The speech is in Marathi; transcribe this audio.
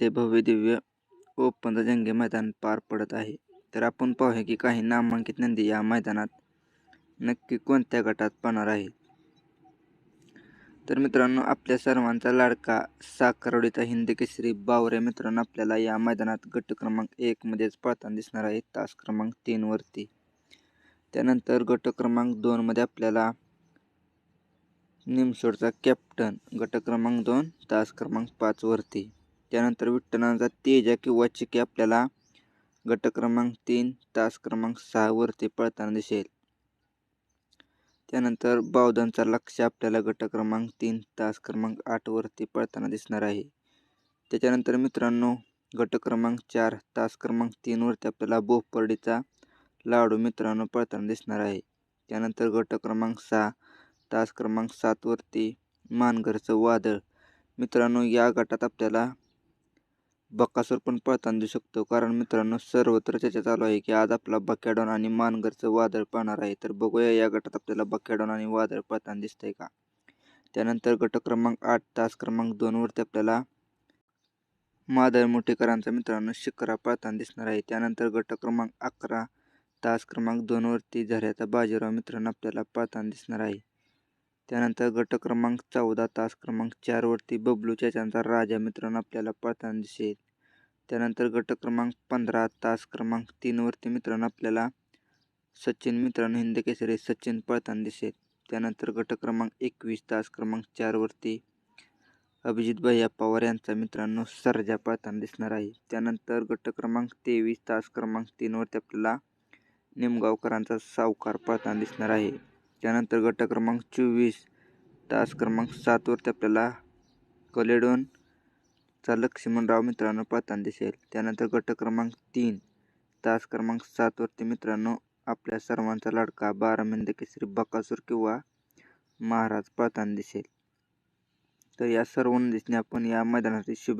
येथे भव्य दिव्य जंगे मैदान पार पडत आहे. तर आपण पाहूया की काही नामांकित नंदी या मैदानात नक्की कोणत्या गटात पाहणार आहे तर मित्रांनो आपल्या सर्वांचा लाडका साखरवडीचा हिंद केसरी बावरे मित्रांनो आपल्याला या मैदानात गट क्रमांक एक मध्येच पळताना दिसणार आहे. तास क्रमांक तीन वरती. त्यानंतर गट क्रमांक दोन मध्ये आपल्याला निमसोडचा कॅप्टन गट क्रमांक दोन तास क्रमांक पाच वरती. त्यानंतर विठ्ठलांचा तेजा किंवा चिके आपल्याला गट क्रमांक तीन तास क्रमांक सहावरती पळताना दिसेल. त्यानंतर बावधनचा लक्ष आपल्याला गट क्रमांक तीन तास क्रमांक आठवरती पळताना दिसणार आहे. त्याच्यानंतर मित्रांनो गट क्रमांक चार तास क्रमांक तीनवरती आपल्याला बोपर्डीचा लाडू मित्रांनो पळताना दिसणार आहे. त्यानंतर गट क्रमांक सहा तास क्रमांक सातवरती मानघरचं मानगरचं वादळ. मित्रांनो या गटात आपल्याला बकासूर पण पळताना दिसू शकतो. कारण मित्रांनो सर्वत्र चर्चा चालू आहे की आज आपला बक्याडॉन आणि मानगरचं वादळ पाहणार आहे. तर बघूया या गटात आपल्याला बक्याडॉन आणि वादळ पळताना दिसतंय का? त्यानंतर गट क्रमांक आठ तास क्रमांक दोनवरती आपल्याला मादळ मोठेकरांचा मित्रांनो शिखरा पळताना दिसणार आहे. त्यानंतर गट क्रमांक अकरा तास क्रमांक दोनवरती झऱ्याचा बाजीराव मित्रांनो आपल्याला पळताना दिसणार आहे. त्यानंतर गट क्रमांक चौदा तास क्रमांक चारवरती बबलू चाचांचा राजा मित्रांनो आपल्याला पळताना दिसेल. त्यानंतर गट क्रमांक पंधरा तास क्रमांक तीनवरती मित्रांनो आपल्याला सचिन मित्रांनो हिंद केसरी सचिन पळताना दिसेल. त्यानंतर गट क्रमांक एकवीस तास क्रमांक चारवरती अभिजित भैया पवार यांचा मित्रांनो सर्जा पळताना दिसणार आहे. त्यानंतर गट क्रमांक तेवीस तास क्रमांक तीनवरती आपल्याला निमगावकरांचा सावकार पळताना दिसणार आहे. त्यानंतर गट क्रमांक चोवीस तास क्रमांक सातवरती आपल्याला कलेडोनचा लक्ष्मणराव मित्रांनो पळताना दिसेल. त्यानंतर गट क्रमांक तीन तास क्रमांक सातवरती मित्रांनो आपल्या सर्वांचा लाडका बारामिंद केसरी बकासूर किंवा महाराज पळताना दिसेल. तर या सर्व दिसणे आपण या मैदानातील शुभेच्छा